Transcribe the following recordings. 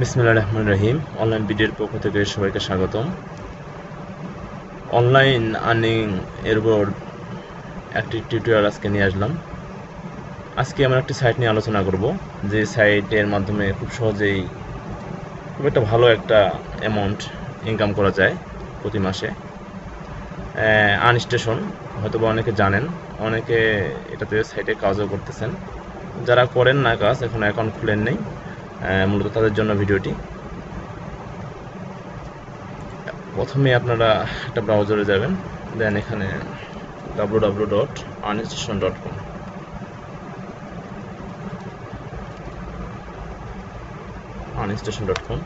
বিসমুল্লাহ রহমান রহিম। অনলাইন ভিডিওর পক্ষ থেকে সবাইকে স্বাগতম। অনলাইন আর্নিং এর উপর একটি টিউটোরিয়াল আজকে নিয়ে আসলাম। আজকে আমরা একটি সাইট নিয়ে আলোচনা করব, যে সাইটের মাধ্যমে খুব সহজেই খুব একটা ভালো একটা অ্যামাউন্ট ইনকাম করা যায় প্রতি মাসে। আনস্টেশন হয়তো বা অনেকে জানেন, অনেকে এটাতে সাইটে কাজও করতেছেন। যারা করেন না কাজ, এখন অ্যাকাউন্ট খুলেন নেই। মূলত তাদের জন্য ভিডিওটি। প্রথমে আপনারা একটা ব্রাউজারে যাবেন দেন এখানে W W dot Unstation dot com Unstation dot com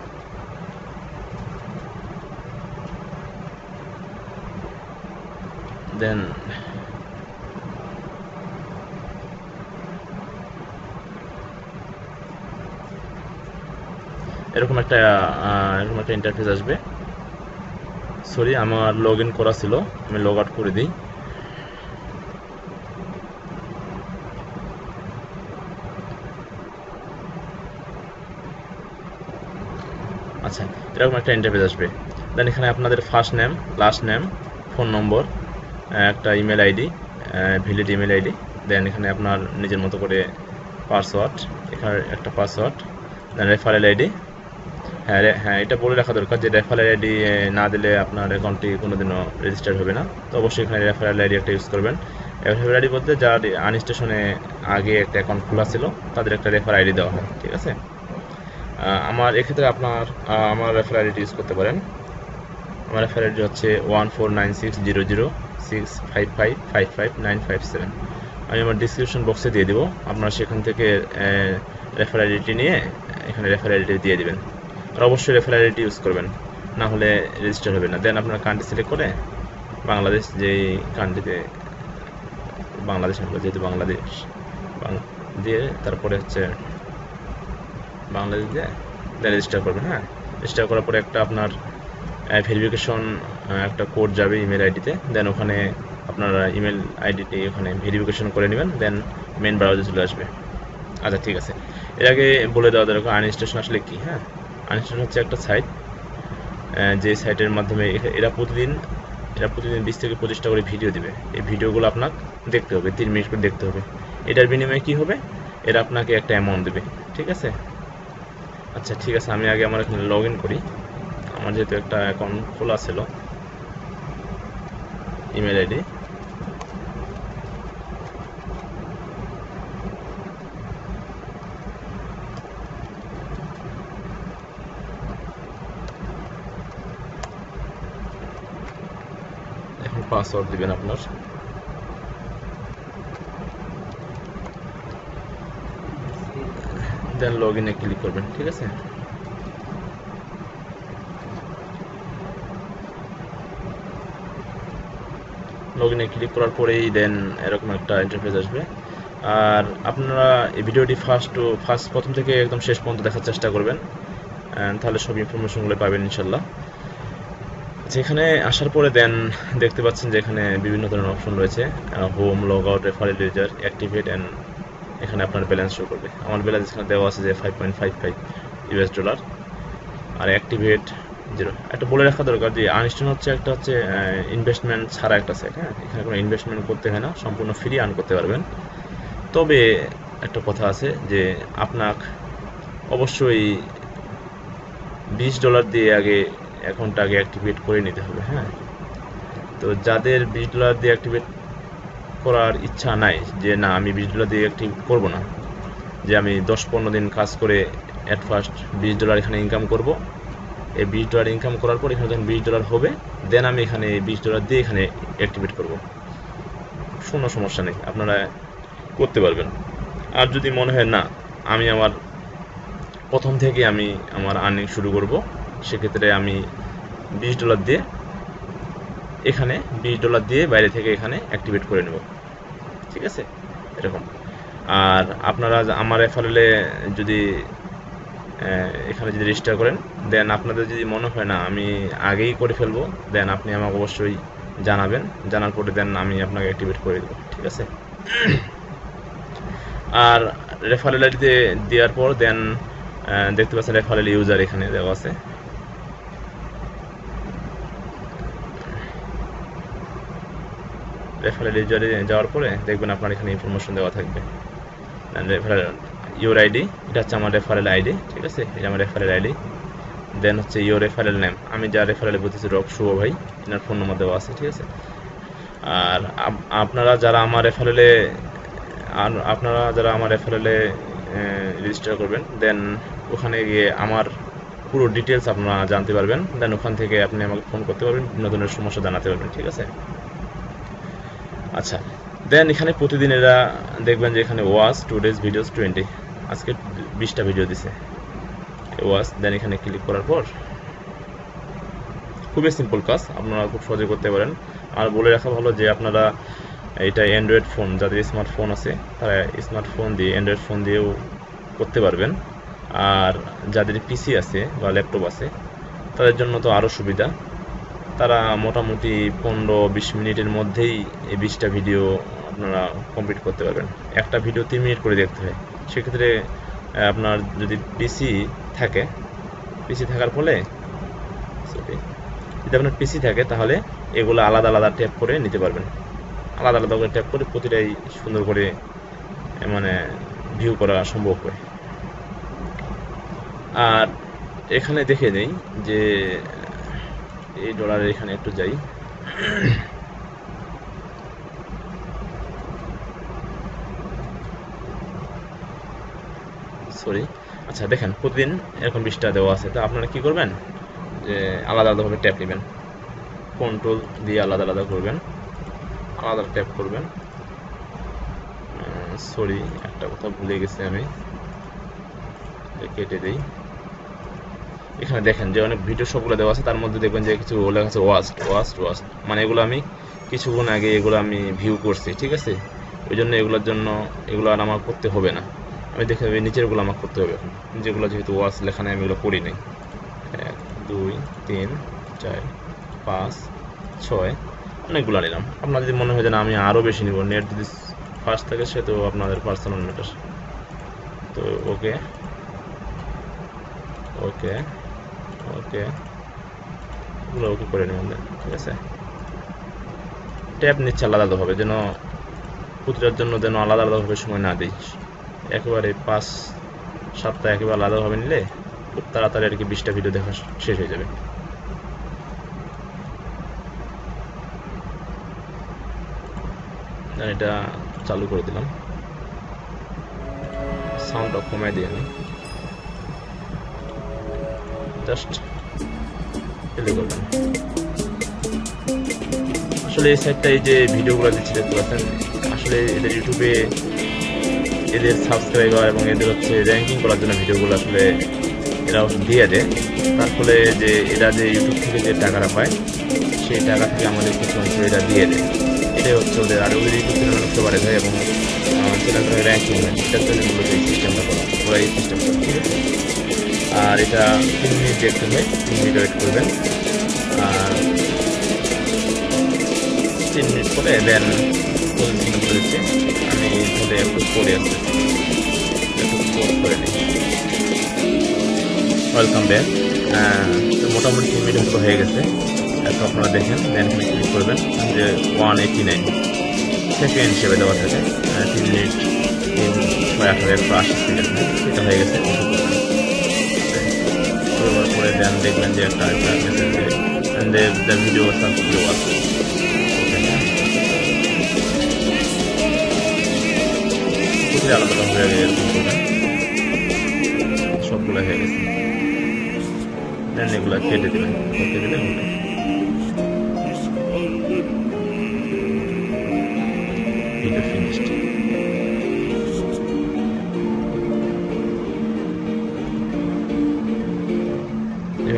then এরকম একটা এরকম একটা ইন্টারফেস আসবে। সরি আমার লগ ইন করা ছিল, আমি লগ আউট করে দিই। আচ্ছা এরকম একটা ইন্টারফেস আসবে। দেন এখানে আপনাদের first name last name phone number একটা email ID valid email ID then এখানে আপনার নিজের মতো করে পাসওয়ার্ড এখানে একটা পাসওয়ার্ড দেন রেফারেল আইডি হ্যাঁ হ্যাঁ এটা বলে রাখা দরকার যে রেফারেল আইডি না দিলে আপনার অ্যাকাউন্টটি কোনোদিনও রেজিস্টার হবে না। তো অবশ্যই এখানে রেফারেল আইডি একটা ইউজ করবেন। রেফারেল আইডি বলতে যার আনস্টেশনে আগে একটা অ্যাকাউন্ট খোলা ছিল, তাদের একটা রেফার আইডি দেওয়া হয়, ঠিক আছে? আমার এক্ষেত্রে আপনার আমার রেফার আইডি ইউজ করতে পারেন। আমার রেফার আইডি হচ্ছে one four nine six zero zero six five five five five nine five seven আমি আমার ডিসক্রিপশন বক্সে দিয়ে দিব। আপনারা সেখান থেকে রেফার আইডিটি নিয়ে, এখানে রেফার আইডিটি দিয়ে দিবেন। আর অবশ্যই রেফার আইডিটি ইউজ করবেন। না হলে রেজিস্টার হবে না। দেন আপনার কান্ট্রি সিলেক্ট করে বাংলাদেশ যেই কান্ট্রিতে বাংলাদেশ যেহেতু বাংলাদেশ দিয়ে তারপরে হচ্ছে বাংলাদেশ দিয়ে দেন রেজিস্টার করবেন হ্যাঁ? রেজিস্টার করার পরে একটা আপনার ভেরিফিকেশন একটা কোড যাবে ইমেল আইডিতে দেন ওখানে আপনার ইমেল আইডিটি ওখানে ভেরিফিকেশন করে নেবেন। দেন মেন ব্রাউজারে চলে আসবে। আচ্ছা ঠিক আছে। এর আগে বলে দেওয়া দরকার আনস্টেশন আসলে কি হ্যাঁ? আনস্টেশন হচ্ছে একটা সাইট যে সাইটের মাধ্যমে এরা প্রতিদিন এরা প্রতিদিন বিশ থেকে পঁচিশটা করে ভিডিও দেবে। এই ভিডিওগুলো আপনাকে দেখতে হবে, তিন মিনিট করে দেখতে হবে। এটার বিনিময়ে কি হবে? এরা আপনাকে একটা অ্যামাউন্ট দেবে, ঠিক আছে? আচ্ছা ঠিক আছে, আমি আগে আমার এখানে লগ ইন করি। আমার যেহেতু একটা অ্যাকাউন্ট খোলা ছিল ইমেল আইডি এখন পাসওয়ার্ড দিবেন আপনার। দেন লগ ইনে ক্লিক করবেন, ঠিক আছে? লগ ইনে ক্লিক করার পরেই দেন এরকম একটা ইন্টারফেস আসবে। আর আপনারা এই ভিডিওটি ফার্স্ট টু ফার্স্ট প্রথম থেকে একদম শেষ পর্যন্ত দেখার চেষ্টা করবেন। তাহলে সব ইনফরমেশনগুলো পাবেন ইনশাল্লাহ। যেখানে আসার পরে দেন, দেখতে পাচ্ছেন যে এখানে বিভিন্ন ধরনের অপশন রয়েছে home log out referral user activate and এখানে আপনার ব্যালেন্স শো করবে। আমার ব্যালেন্স এখানে দেওয়া আছে যে five point five five US dollar আর অ্যাক্টিভেট জিরো একটা বলে রাখা দরকার যে আনস্টেন হচ্ছে একটা হচ্ছে ইনভেস্টমেন্ট ছাড়া একটা সাইট হ্যাঁ? এখানে কোনো ইনভেস্টমেন্ট করতে হয় না, সম্পূর্ণ ফ্রি আর্ন করতে পারবেন। তবে একটা কথা আছে যে আপনার অবশ্যই বিশ ডলার দিয়ে আগে অ্যাকাউন্টটা আগে অ্যাক্টিভেট করে নিতে হবে হ্যাঁ? তো যাদের বিশ ডলার দিয়ে অ্যাক্টিভেট করার ইচ্ছা নাই যে, না, আমি বিশ ডলার দিয়ে অ্যাক্টিভ করব না, যে আমি দশ পনেরো দিন কাজ করে অ্যাট ফার্স্ট বিশ ডলার এখানে ইনকাম করব। এই বিশ ডলার ইনকাম করার পর এখানে যখন বিশ ডলার হবে দেন আমি এখানে বিশ ডলার দিয়ে এখানে অ্যাক্টিভেট করব। কোনো সমস্যা নেই, আপনারা করতে পারবেন। আর যদি মনে হয়, না, আমি আমার প্রথম থেকে আমি আমার আর্নিং শুরু করব সেক্ষেত্রে আমি বিশ ডলার দিয়ে এখানে বিশ ডলার দিয়ে বাইরে থেকে এখানে অ্যাক্টিভেট করে নেব। ঠিক আছে? এরকম। আর আপনারা আমার রেফারেলে যদি এখানে যদি রেজিস্টার করেন দেন আপনাদের যদি মনে হয় না, আমি আগেই করে ফেলব দেন আপনি আমাকে অবশ্যই জানাবেন। জানার পরে দেন আমি আপনাকে অ্যাক্টিভেট করে দেবো। ঠিক আছে? আর রেফারেল আইডিতে দেওয়ার পর দেন দেখতে পাচ্ছেন রেফারেল ইউজার এখানে দেওয়া আছে। রেফারেল ইউজারে যাওয়ার পরে দেখবেন আপনার এখানে ইনফরমেশন দেওয়া থাকবে। রেফারেল ইউর আইডি এটা হচ্ছে আমার রেফারেল আইডি ঠিক আছে? এটা আমার রেফারেল আইডি দেন হচ্ছে ইউর রেফারেল নেম আমি যা রেফারেলে বলতেছি রক শুভ ভাই, এনার ফোন নম্বর দেওয়া আছে, ঠিক আছে? আর আপনারা যারা আমার রেফারেলে আপনারা যারা আমার রেফারেলে রেজিস্টার করবেন দেন ওখানে গিয়ে আমার পুরো ডিটেলস আপনারা জানতে পারবেন। দেন ওখান থেকে আপনি আমাকে ফোন করতে পারবেন বিভিন্ন ধরনের সমস্যা জানাতে পারবেন, ঠিক আছে? আচ্ছা দেন এখানে প্রতিদিন এরা দেখবেন যে এখানে watch two days videos twenty আজকে বিশটা ভিডিও দিছে। ওয়াচ দেন এখানে ক্লিক করার পর খুবই সিম্পল কাজ, আপনারা খুব সহজে করতে পারেন। আর বলে রাখা ভালো যে আপনারা এটা অ্যান্ড্রয়েড ফোন যাদের স্মার্টফোন আছে, তারা স্মার্টফোন দিয়ে অ্যান্ড্রয়েড ফোন দিয়েও করতে পারবেন। আর যাদের পিসি আছে বা ল্যাপটপ আছে, তাদের জন্য তো আরও সুবিধা। তারা মোটামুটি পনেরো বিশ মিনিটের মধ্যেই এই বিশটা ভিডিও আপনারা কমপ্লিট করতে পারবেন। একটা ভিডিও তিন মিনিট করে দেখতে হয়। সেক্ষেত্রে আপনার যদি পিসি থাকে পিসি থাকার ফলে সরি যদি আপনার পিসি থাকে, তাহলে এগুলো আলাদা আলাদা ট্যাপ করে নিতে পারবেন। আলাদা আলাদা করে ট্যাপ করে প্রতিটাই সুন্দর করে মানে ভিউ করা সম্ভব হয়। আর এখানে দেখে নেই যে এই ডলারের এখানে একটু যাই। সরি আচ্ছা দেখেন, প্রতিদিন এরকম বিশটা দেওয়া আছে। তো আপনারা কি করবেন? যে আলাদা আলাদাভাবে ট্যাপ নেবেন। কন্ট্রোল দিয়ে আলাদা আলাদা করবেন। আলাদা ট্যাপ করবেন। সরি একটা কথা ভুলে গেছি আমি। কেটে দিই। এখানে দেখেন যে অনেক ভিডিও সবগুলো দেওয়া আছে, তার মধ্যে দেখবেন যে কিছু লেখা আছে ওয়াস্ট ওয়াস্ট ওয়াস্ট মানে এগুলো আমি কিছুক্ষণ আগে এগুলো আমি ভিউ করছি, ঠিক আছে? ওই জন্য এগুলোর জন্য এগুলো আর আমার করতে হবে না। আমি দেখে নিচেরগুলো আমার করতে হবে এখন। যেগুলো যেহেতু ওয়াশ লেখা নেই, আমি এগুলো করি নাই। এক, দুই, তিন, চার, পাঁচ, ছয়, অনেকগুলো নিলাম। আপনার যদি মনে হয় যে না, আমি আরও বেশি নিব নেট যদি ফার্স্ট থাকে, সে তো আপনাদের পার্সোনাল ম্যাটার তো ওকে ওকে ওকে। এগুলো ওকে করে নেবেন ঠিক আছে। ট্যাপ নিচ্ছে আলাদা আলাদাভাবে যেন প্রতিটার জন্য যেন আলাদা আলাদাভাবে সময় না দিই একেবারে পাঁচ সাতটা একেবারে আলাদাভাবে নিলে খুব তাড়াতাড়ি আর কি বিশটা ভিডিও দেখা শেষ হয়ে যাবে। এটা চালু করে দিলাম। সাউন্ডটা কমাই দিয়ে আমি। জাস্ট প্লে করবেন আসলে এই সাইটটা এই যে ভিডিওগুলো দিচ্ছি, দেখতে পাচ্ছেন? আসলে এদের ইউটিউবে এদের সাবস্ক্রাইবার এবং এদের হচ্ছে র্যাঙ্কিং করার জন্য ভিডিওগুলো আসলে এরা দিয়ে দেয়। তার ফলে যে এরা যে ইউটিউব থেকে যে টাকাটা পায়, সেই টাকা থেকে আমাদের কিছু অংশ এরা দিয়ে দেয়। এটাই হচ্ছে ওদের, আর ওদের ইউটিউব চ্যানেল উঠতে পারে যায় এবং চ্যানেলটা র্যাঙ্কিং হয়। সেটার চ্যানেলগুলোতে এই সিস্টেমটা করা ওরা এই সিস্টেমটা ঠিক আছে আর এটা তিন মিনিট দেখতে হয় তিন মিনিট ওয়েট করবেন। আর তিন মিনিট পরে দেন প্রসেসিং করেছে। আমি তাহলে একটু পরে আসতে একটু পোস্ট করে নিই। ওয়েলকাম ব্যাক মোটামুটি তিন মিনিট মতো হয়ে গেছে। এখন আপনারা দেখেন দেন এখানে ক্লিক করবেন যে ওয়ান এইটি নাইন সেকেন্ড হিসেবে দেওয়া থাকে। তিন মিনিট ছয়, আঠারো, একশো আশি সেকেন্ড এটা হয়ে গেছে। করবার পরে দেন দেখবেন যে একটা একটা message the video successfully watch প্রতিটা আলাদা আলাদা হয়ে গেছে এরকম করবেন সবগুলো হয়ে গেছে দেন এগুলো কেটে দেবেন কেটে দিলে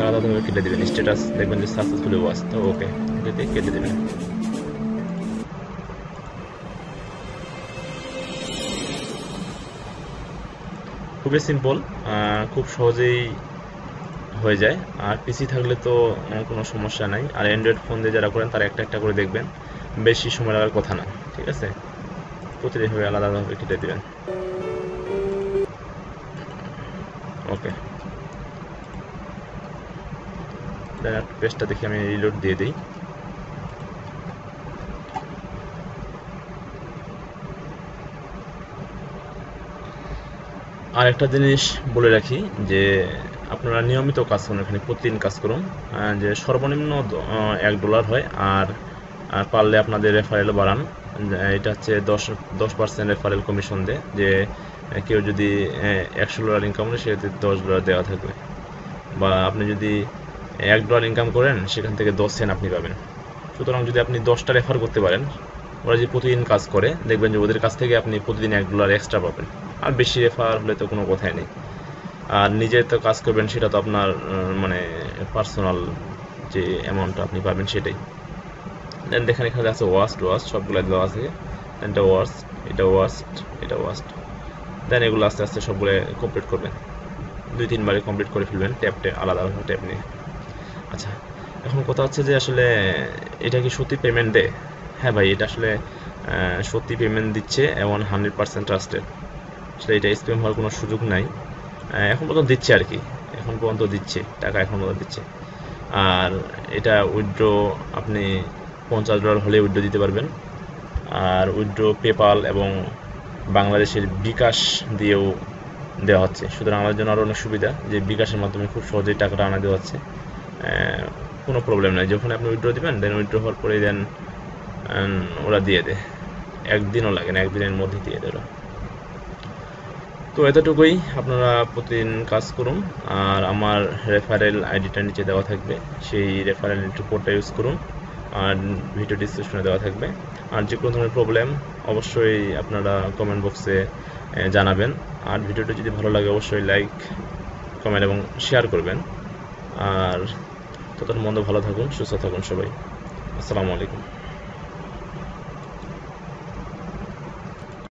আলাদাভাবে কেটে দেবেন স্ট্যাটাস দেখবেন যে সাকসেসফুলি ওয়াচ তো ওকে কেটে দেবেন। খুবই সিম্পল খুব সহজেই হয়ে যায়। আর পিসি থাকলে তো কোনো সমস্যা নাই। আর অ্যান্ড্রয়েড ফোন দিয়ে যারা করেন, তারা একটা একটা করে দেখবেন। বেশি সময় লাগার কথা না, ঠিক আছে? প্রতিদিন আলাদা আলাদাভাবে কেটে দেবেন। ওকে দেন পেজটা দেখে আমি রিলোড দিয়ে দিই। আর একটা জিনিস বলে রাখি যে, আপনারা নিয়মিত কাজ করুন, এখানে প্রতিদিন কাজ করুন। যে সর্বনিম্ন এক ডলার হয়, আর আর পারলে আপনাদের রেফারেল বাড়ান। এটা হচ্ছে দশ দশ পার্সেন্ট রেফারেল কমিশন দেয়, যে কেউ যদি একশো ডলার ইনকাম করে সেক্ষেত্রে দশ ডলার দেওয়া থাকবে। বা আপনি যদি এক ডলার ইনকাম করেন, সেখান থেকে দশ সেন্ট আপনি পাবেন। সুতরাং যদি আপনি দশটা রেফার করতে পারেন, ওরা যে প্রতিদিন কাজ করে, দেখবেন যে ওদের কাছ থেকে আপনি প্রতিদিন এক ডলার এক্সট্রা পাবেন। আর বেশি রেফার হলে তো কোনো কথাই নেই। আর নিজে তো কাজ করবেন, সেটা তো আপনার মানে পার্সোনাল যে অ্যামাউন্টটা আপনি পাবেন সেটাই। দেন দেখেন এখানে আছে ওয়াস্ট ওয়াস্ট সবগুলো দেওয়া আছে। এটা ওয়াস্ট এটা ওয়াস্ট এটা ওয়াস্ট দেন এগুলো আস্তে আস্তে সবগুলো কমপ্লিট করবেন। দুই তিনবারে কমপ্লিট করে ফেলবেন। ট্যাপটে আলাদা আলাদা ট্যাপ নিয়ে। আচ্ছা এখন কথা হচ্ছে যে আসলে এটা কি সত্যি পেমেন্ট দেয়? হ্যাঁ ভাই, এটা আসলে সত্যি পেমেন্ট দিচ্ছে এবং হান্ড্রেড পার্সেন্ট ট্রাস্টেড আসলে এটা স্প্যাম হওয়ার কোনো সুযোগ নাই। এখন পর্যন্ত দিচ্ছে আর কি। এখন পর্যন্ত দিচ্ছে, টাকা এখন পর্যন্ত দিচ্ছে। আর এটা উইথড্র আপনি পঞ্চাশ ডলার হলে উইড্রো দিতে পারবেন। আর উইথড্র পেপাল এবং বাংলাদেশের বিকাশ দিয়েও দেওয়া হচ্ছে। সুতরাং আমাদের জন্য আরও অনেক সুবিধা যে বিকাশের মাধ্যমে খুব সহজেই টাকাটা আনা দেওয়া হচ্ছে। কোনো প্রবলেম নাই। যখন আপনি উইথড্র দিবেন দেন উইথড্র হওয়ার পরে দেন ওরা দিয়ে দেয়। একদিনও লাগে না, একদিনের মধ্যে দিয়ে দেয় ওরা। তো এতটুকুই আপনারা প্রতিদিন কাজ করুন, আর আমার রেফারেল আইডিটা নিচে দেওয়া থাকবে। সেই রেফারেল কোডটা ইউজ করুন, আর ভিডিও ডিসক্রিপশনে দেওয়া থাকবে। আর যে কোনো ধরনের প্রবলেম অবশ্যই আপনারা কমেন্ট বক্সে জানাবেন। আর ভিডিওটা যদি ভালো লাগে, অবশ্যই লাইক কমেন্ট এবং শেয়ার করবেন। আর ততক্ষণ মন্দ ভালো থাকুন সুস্থ থাকুন সবাই। আসসালামু আলাইকুম।